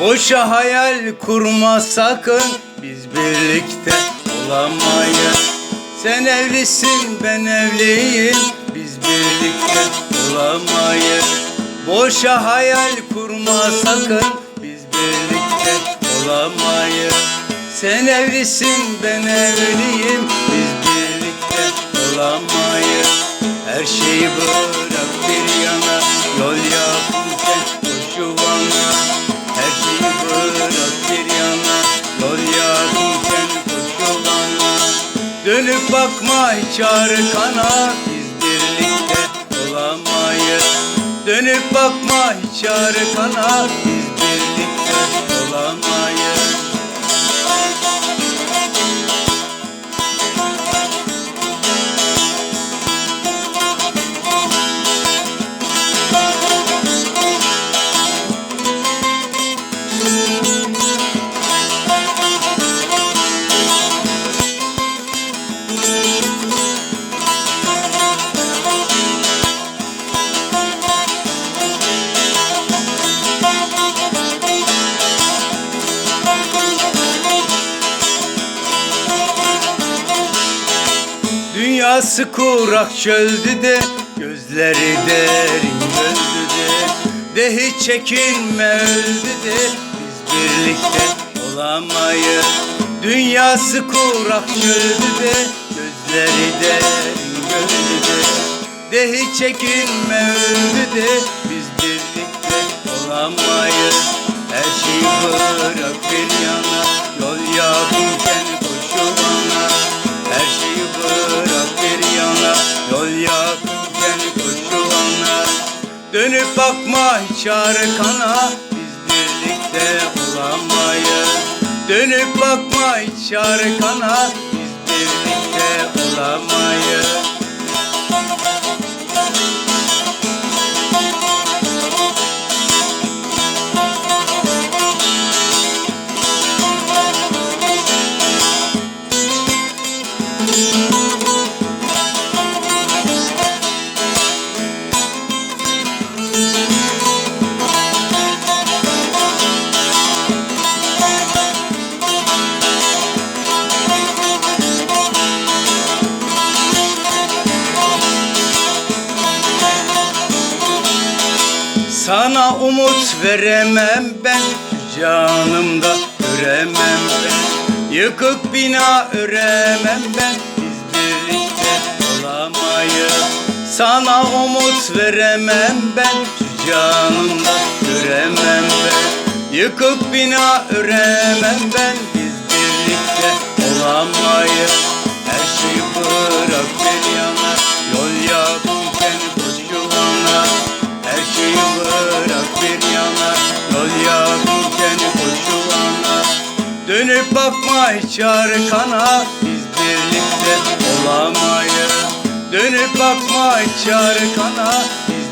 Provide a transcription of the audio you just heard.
Boşa hayal kurma sakın Biz birlikte olamayız. Sen evlisin ben evliyim Biz birlikte olamayız. Boşa hayal kurma sakın Biz birlikte olamayız. Sen evlisin ben evliyim Biz birlikte olamayız. Her şeyi bırak Dönüp bakma hiç arkana Biz birlikte olamayız. Dönüp bakma hiç arkana Biz birlikte olamayız Dünyası kurak çöldü de Gözleri derin göldü de. De hiç çekinme öldü de Biz birlikte olamayız. Dünyası kurak çöldü de Gözleri derin göldü de. De hiç çekinme öldü de Biz birlikte olamayız. Her şeyi bırak bir Dönüp bakma hiç arkana Biz birlikte olamayız. Dönüp bakma hiç arkana Biz birlikte olamayız Sana umut veremem ben Canımda öremem ben. Yıkık bina öremem ben Biz birlikte olamayız. Sana umut veremem ben Şu canımda öremem ben. Yıkık bina öremem ben Biz birlikte olamayız Dönüp bakma hiç arkana Biz birlikte olamayız. Dönüp bakma hiç arkana Biz